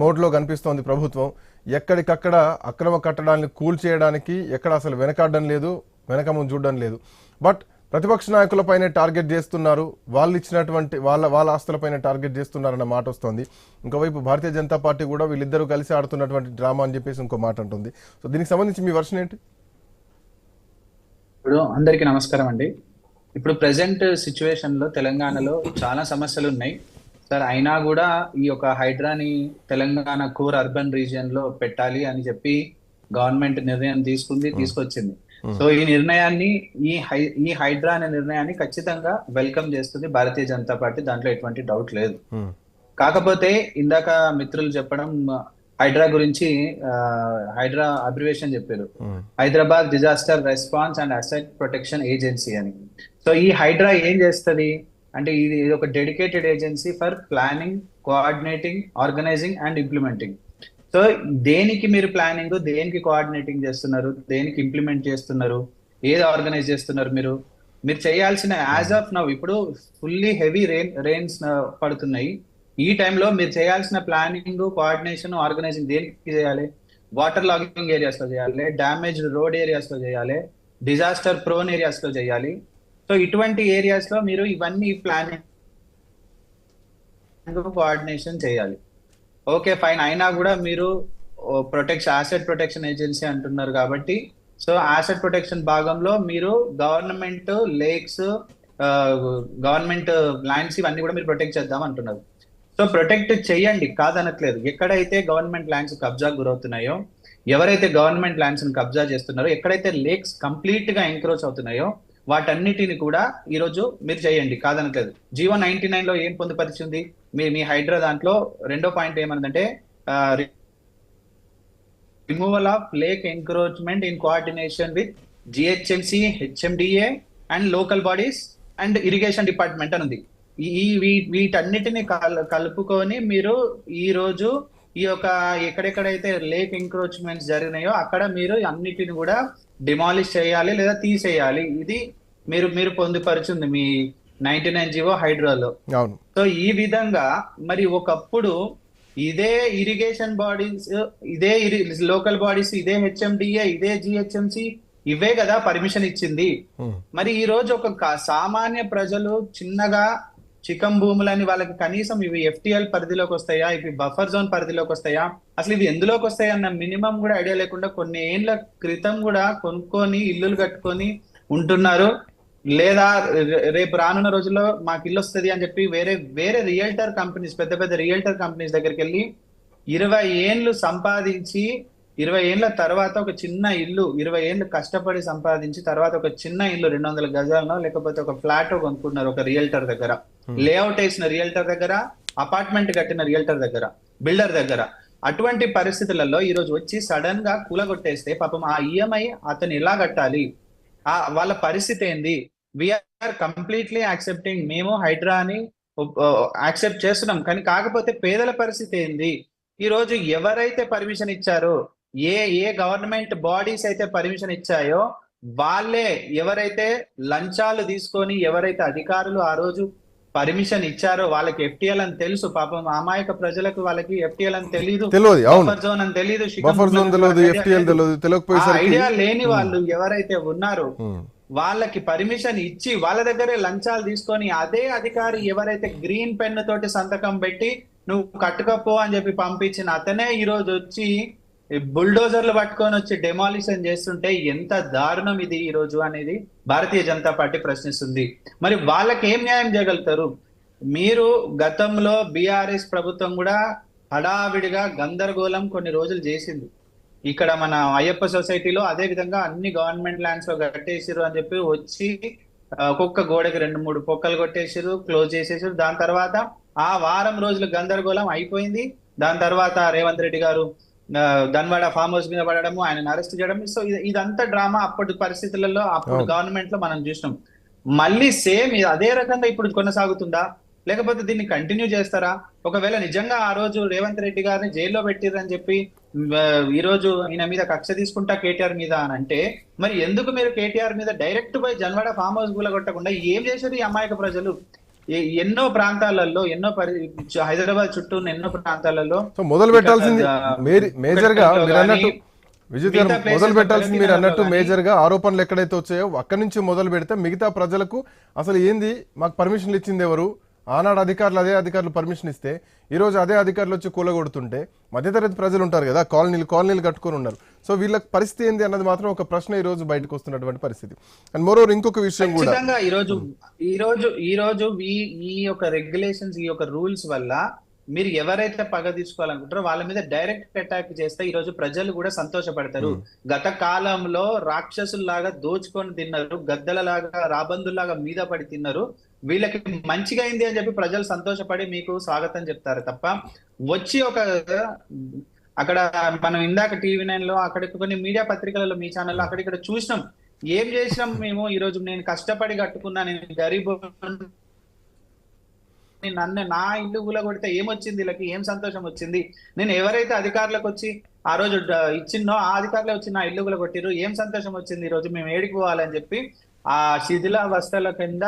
మోడ్లో కనిపిస్తోంది ప్రభుత్వం. ఎక్కడికక్కడ అక్రమ కట్టడాన్ని కూల్చేయడానికి ఎక్కడ అసలు వెనకాడడం లేదు వెనక చూడడం లేదు. బట్ ప్రతిపక్ష నాయకులపైనే టార్గెట్ చేస్తున్నారు. వాళ్ళు ఇచ్చినటువంటి వాళ్ళ వాళ్ళ ఆస్తులపైన టార్గెట్ చేస్తున్నారన్న మాట వస్తోంది. ఇంకోవైపు భారతీయ జనతా పార్టీ కూడా వీళ్ళిద్దరూ కలిసి ఆడుతున్నటువంటి డ్రామా అని చెప్పేసి ఇంకో మాట ఉంటుంది సో దీనికి సంబంధించి మీ వర్షన్ ఏంటి? ఇప్పుడు అందరికీ నమస్కారం అండి. ఇప్పుడు ప్రెసెంట్ సిచ్యువేషన్లో తెలంగాణలో చాలా సమస్యలు ఉన్నాయి. సార్ అయినా కూడా ఈ యొక్క హైడ్రాని తెలంగాణ కోర్ అర్బన్ రీజియన్లో పెట్టాలి అని చెప్పి గవర్నమెంట్ నిర్ణయం తీసుకుంది తీసుకొచ్చింది. సో ఈ నిర్ణయాన్ని ఈ హై ఈ హైడ్రా అనే నిర్ణయాన్ని ఖచ్చితంగా వెల్కమ్ చేస్తుంది భారతీయ జనతా పార్టీ. దాంట్లో ఎటువంటి డౌట్ లేదు. కాకపోతే ఇందాక మిత్రులు చెప్పడం హైడ్రా గురించి హైడ్రా అబ్రివేషన్ చెప్పారు. Hyderabad disaster response and asset protection agency అని. సో ఈ హైడ్రా ఏం చేస్తుంది? అంటే ఇది ఇది ఒక dedicated agency for planning coordinating organizing and implementing so దేనికి మీరు ప్లానింగ్ దేనికి కోఆర్డినేటింగ్ చేస్తున్నారు దేనికి ఇంప్లిమెంట్ చేస్తున్నారు ఏది ఆర్గనైజ్ చేస్తున్నారు మీరు? మీరు చేయాల్సిన యాజ్ ఆఫ్ నౌ ఇప్పుడు ఫుల్లీ హెవీ రెయిన్ రెయిన్స్ పడుతున్నాయి. ఈ టైంలో మీరు చేయాల్సిన ప్లానింగ్ కోఆర్డినేషన్ ఆర్గనైజింగ్ దేనికి చేయాలి? వాటర్ లాగింగ్ ఏరియాస్లో చేయాలి డ్యామేజ్ రోడ్ ఏరియాస్లో చేయాలి డిజాస్టర్ ప్రోన్ ఏరియాస్లో చేయాలి. సో ఇటువంటి ఏరియాస్లో మీరు ఇవన్నీ ప్లానింగ్ కోఆర్డినేషన్ చేయాలి. ఓకే ఫైన్ అయినా కూడా మీరు ప్రొటెక్షన్ ఆసెట్ ప్రొటెక్షన్ ఏజెన్సీ అంటున్నారు కాబట్టి సో ఆసెట్ ప్రొటెక్షన్ భాగంలో మీరు గవర్నమెంట్ లేక్స్ గవర్నమెంట్ ల్యాండ్స్ ఇవన్నీ కూడా మీరు ప్రొటెక్ట్ చేద్దాం అంటున్నారు. సో ప్రొటెక్ట్ చేయండి కాదనట్లేదు. ఎక్కడైతే గవర్నమెంట్ ల్యాండ్స్ కబ్జా గురవుతున్నాయో ఎవరైతే గవర్నమెంట్ ల్యాండ్స్ కబ్జా చేస్తున్నారో ఎక్కడైతే లేక్స్ కంప్లీట్గా ఎంక్రోచ్ అవుతున్నాయో వాటన్నిటిని కూడా ఈరోజు మీరు చేయండి కాదనట్లేదు. జీవో నైన్టీ నైన్లో ఏం పొందుపరిచింది? మీ మీ హైడ్రా దాంట్లో రెండో point ఏమన్నదంటే removal of lake encroachment in coordination with GHMC HMDA and local bodies and irrigation department అని ఉంది. ఈ వీటన్నిటిని కలుపుకొని మీరు ఈ రోజు ఈ యొక్క ఎక్కడెక్కడైతే లేక్ ఎంక్రోచ్మెంట్స్ జరిగినాయో అక్కడ మీరు అన్నిటిని కూడా డిమాలిష్ చేయాలి లేదా తీసేయాలి. ఇది మీరు మీరు పొందుపరిచింది మీ నైన్టీ నైన్ జీవో హైడ్రాలో. సో ఈ విధంగా మరి ఒకప్పుడు ఇదే ఇరిగేషన్ బాడీస్ ఇదే లోకల్ బాడీస్ ఇదే హెచ్ఎండిఏ ఇదే జిహెచ్ఎంసి ఇవే కదా పర్మిషన్ ఇచ్చింది. మరి ఈ రోజు ఒక సామాన్య ప్రజలు చిన్నగా చికం భూములని వాళ్ళకి కనీసం ఇవి ఎఫ్టిఎల్ పరిధిలోకి వస్తాయా ఇవి బఫర్ జోన్ పరిధిలోకి వస్తాయా అసలు ఇవి ఎందులోకి వస్తాయా అన్న మినిమం కూడా ఐడియా లేకుండా కొన్ని ఏండ్ల క్రితం కూడా కొనుక్కొని ఇల్లులు కట్టుకొని ఉంటున్నారు. లేదా రేపు రానున్న రోజుల్లో మాకు ఇల్లు వస్తుంది అని చెప్పి వేరే వేరే రియల్టర్ కంపెనీస్ పెద్ద పెద్ద రియల్టర్ కంపెనీస్ దగ్గరికి వెళ్ళి ఇరవై ఏండ్లు సంపాదించి ఇరవై ఏండ్ల తర్వాత ఒక చిన్న ఇల్లు ఇరవై ఏళ్ళు కష్టపడి సంపాదించి తర్వాత ఒక చిన్న ఇల్లు రెండు వందల గజాలనో లేకపోతే ఒక ఫ్లాట్ కొనుక్కున్నారు ఒక రియల్టర్ దగ్గర. లేఅవుట్ వేసిన రియల్టర్ దగ్గర అపార్ట్మెంట్ కట్టిన రియల్టర్ దగ్గర బిల్డర్ దగ్గర. అటువంటి పరిస్థితులలో ఈ రోజు వచ్చి సడన్గా కూలగొట్టేస్తే పాపం ఆ ఈఎంఐ అతను ఎలా కట్టాలి? ఆ వాళ్ళ పరిస్థితి ఏంది? వీఆర్ కంప్లీట్లీ యాక్సెప్టింగ్ మేము హైడ్రా అని యాక్సెప్ట్ చేస్తున్నాం. కానీ కాకపోతే పేదల పరిస్థితి ఏంది? ఈ రోజు ఎవరైతే పర్మిషన్ ఇచ్చారో ఏ ఏ గవర్నమెంట్ బాడీస్ అయితే పర్మిషన్ ఇచ్చాయో వాళ్ళే ఎవరైతే లంచాలు తీసుకొని ఎవరైతే అధికారులు ఆ రోజు పర్మిషన్ ఇచ్చారో వాళ్ళకి ఎఫ్టిఎల్ అని తెలుసు. పాపం అమాయక ప్రజలకు వాళ్ళకి ఎఫ్టిఎల్ అని తెలియదు జోన్ అని తెలియదు ఐడియా లేని వాళ్ళు ఎవరైతే ఉన్నారో ఉమ్, వాళ్ళకి పర్మిషన్ ఇచ్చి వాళ్ళ దగ్గరే లంచాలు తీసుకొని అదే అధికారి ఎవరైతే గ్రీన్ పెన్ తోటి సంతకం పెట్టి నువ్వు కట్టుకపో అని చెప్పి పంపించిన అతనే ఈరోజు వచ్చి బుల్డోజర్లు పట్టుకొని వచ్చి డెమాలిషన్ చేస్తుంటే ఎంత దారుణం ఇది ఈ రోజు అనేది భారతీయ జనతా పార్టీ ప్రశ్నిస్తుంది. మరి వాళ్ళకి ఏం న్యాయం చేయగలుగుతారు? మీరు గతంలో బీఆర్ఎస్ ప్రభుత్వం కూడా హడావిడిగా గందరగోళం కొన్ని రోజులు చేసింది. ఇక్కడ మన అయ్యప్ప సొసైటీలో అదే విధంగా అన్ని గవర్నమెంట్ ల్యాండ్స్లో కట్టేసిరు అని చెప్పి వచ్చి ఒక్కొక్క గోడకి రెండు మూడు పొక్కలు కొట్టేసిరు క్లోజ్ చేసేసారు దాని తర్వాత ఆ వారం రోజులు గందరగోళం అయిపోయింది. దాని తర్వాత రేవంత్ రెడ్డి గారు ఆ, ధన్వాడ ఫామ్ హౌస్ మీద పడడము ఆయన అరెస్ట్ చేయడం సో ఇది- ఇదంతా డ్రామా అప్పటి పరిస్థితులలో అప్పుడు. గవర్నమెంట్లో మనం చూసినాం. మళ్ళీ సేమ్ అదే రకంగా ఇప్పుడు కొనసాగుతుందా? లేకపోతే దీన్ని కంటిన్యూ చేస్తారా? ఒకవేళ నిజంగా ఆ రోజు రేవంత్ రెడ్డి గారిని జైల్లో పెట్టిరని చెప్పి ఆ, ఈ రోజు ఈయన మీద కక్ష తీసుకుంటా కేటీఆర్ మీద అని అంటే మరి ఎందుకు మీరు కేటీఆర్ మీద డైరెక్ట్ పోయి జన్వాడ ఫామ్ హౌస్ కూడా కొట్టకుండా ఏం చేశారు ఈ అమాయక ప్రజలు? ఎన్నో ప్రాంతాలలో ఎన్నో పరి హైదరాబాద్ చుట్టూ ఉన్న ఎన్నో ప్రాంతాలలో మొదలు పెట్టాల్సింది మేజర్గా మీరు అన్నట్టు విజిత్ గారు మొదలు పెట్టాల్సింది మీరు అన్నట్టు మేజర్గా ఆరోపణలు ఎక్కడైతే వచ్చాయో అక్కడి నుంచి మొదలు పెడితే మిగతా ప్రజలకు అసలు ఏంది? మాకు పర్మిషన్లు ఇచ్చింది ఎవరు? ఆనాడు అధికారులు అదే అధికారులు పర్మిషన్ ఇస్తే ఈ రోజు అదే అధికారులు వచ్చి కూలగొడుతుంటే మధ్యతరగతి ప్రజలు ఉంటారు కదా కాలనీలు కాలనీలు కట్టుకొని ఉన్నారు. సో వీళ్ళకి పరిస్థితి ఏంది అన్నది మాత్రం ఒక ప్రశ్న ఈ రోజు బయటకు వస్తున్నటువంటి పరిస్థితి. అండ్ మోరోవర్ ఇంకొక విషయం కూడా. ఖచ్చితంగా ఈ రోజు ఈ రోజు ఈ రోజు ఈ ఈ యొక్క రెగ్యులేషన్స్ ఈ యొక్క రూల్స్ వల్ల మీరు ఎవరైతే పగ తీసుకోవాలనుకుంటారో వాళ్ళ మీద డైరెక్ట్ అటాక్ చేస్తే ఈ రోజు ప్రజలు కూడా సంతోషపడతారు. గత కాలంలో రాక్షసుల్లాగా దోచుకొని తిన్నారు గద్దలలాగా రాబందుల్లాగా మీద పడి తిన్నారు. వీళ్ళకి మంచిగా అయింది అని చెప్పి ప్రజలు సంతోషపడి మీకు స్వాగతం చెప్తారు తప్ప వచ్చి ఒక అక్కడ మనం ఇందాక టీవీ నైన్లో అక్కడ కొన్ని మీడియా పత్రికలలో మీ ఛానల్లో అక్కడ ఇక్కడ చూసినాం. ఏం చేసినాం మేము ఈ రోజు నేను కష్టపడి కట్టుకున్నా నేను గరీబ్ నన్ను నా ఇల్లు కొడితే ఏమొచ్చింది? వీళ్ళకి ఏం సంతోషం వచ్చింది? నేను ఎవరైతే అధికారులకు వచ్చి ఆ రోజు డ- ఇచ్చిన్నో ఆ అధికారులే వచ్చి నా ఇల్లు కొట్టిరు ఏం సంతోషం వచ్చింది? ఈ రోజు మేము ఏడికి పోవాలని చెప్పి ఆ శిథిల వస్తల కింద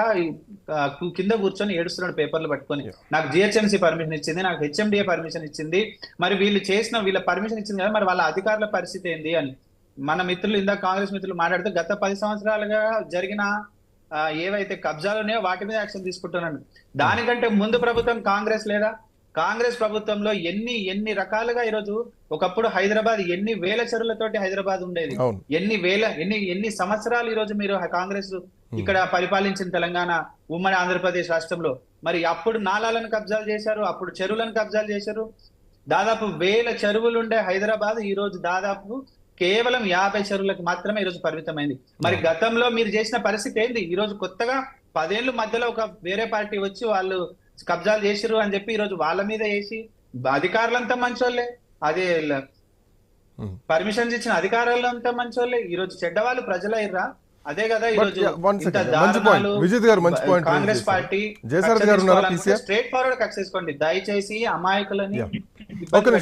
కింద కూర్చొని ఏడుస్తున్నాడు పేపర్లు పట్టుకొని. నాకు జిహెచ్ఎంసీ పర్మిషన్ ఇచ్చింది నాకు హెచ్ఎండిఏ పర్మిషన్ ఇచ్చింది. మరి వీళ్ళు చేసిన వీళ్ళ పర్మిషన్ ఇచ్చింది కదా మరి వాళ్ళ అధికారుల పరిస్థితి ఏంది అని. మన మిత్రులు ఇందాక కాంగ్రెస్ మిత్రులు మాట్లాడుతూ గత పది సంవత్సరాలుగా జరిగిన ఏవైతే కబ్జాలు ఉన్నాయో వాటి మీద యాక్షన్ తీసుకుంటున్నాను. దానికంటే ముందు ప్రభుత్వం కాంగ్రెస్ లేదా? కాంగ్రెస్ ప్రభుత్వంలో ఎన్ని ఎన్ని రకాలుగా ఈరోజు ఒకప్పుడు హైదరాబాద్ ఎన్ని వేల చెరువులతోటి హైదరాబాద్ ఉండేది? ఎన్ని వేల ఎన్ని ఎన్ని సంవత్సరాలు ఈ రోజు మీరు కాంగ్రెస్ ఇక్కడ పరిపాలించిన తెలంగాణ ఉమ్మడి ఆంధ్రప్రదేశ్ రాష్ట్రంలో? మరి అప్పుడు నాలాలను కబ్జాలు చేశారు అప్పుడు చెరువులను కబ్జాలు చేశారు. దాదాపు వేల చెరువులు ఉండే హైదరాబాద్ ఈ రోజు దాదాపు కేవలం యాభై చెరువులకు మాత్రమే ఈ రోజు పరిమితమైంది. మరి గతంలో మీరు చేసిన పరిస్థితి ఏంది? ఈ రోజు కొత్తగా పదేళ్ళు మధ్యలో ఒక వేరే పార్టీ వచ్చి వాళ్ళు కబ్జాలు చేసిర్రు అని చెప్పి ఈ రోజు వాళ్ళ మీద వేసి అధికారులంతా మంచోళ్ళే అదే. పర్మిషన్స్ ఇచ్చిన అధికారులంతా మంచోళ్ళే ఈ రోజు చెడ్డవాళ్ళు ప్రజలయ్యరా అదే కదా ఈ But రోజు yeah, one ఇంత second. మంచి point. దారుణాలు విజిత్ గారు మంచి raise Congress. Party? Straight forward కక్ష చేసుకోండి దయచేసి అమాయకులని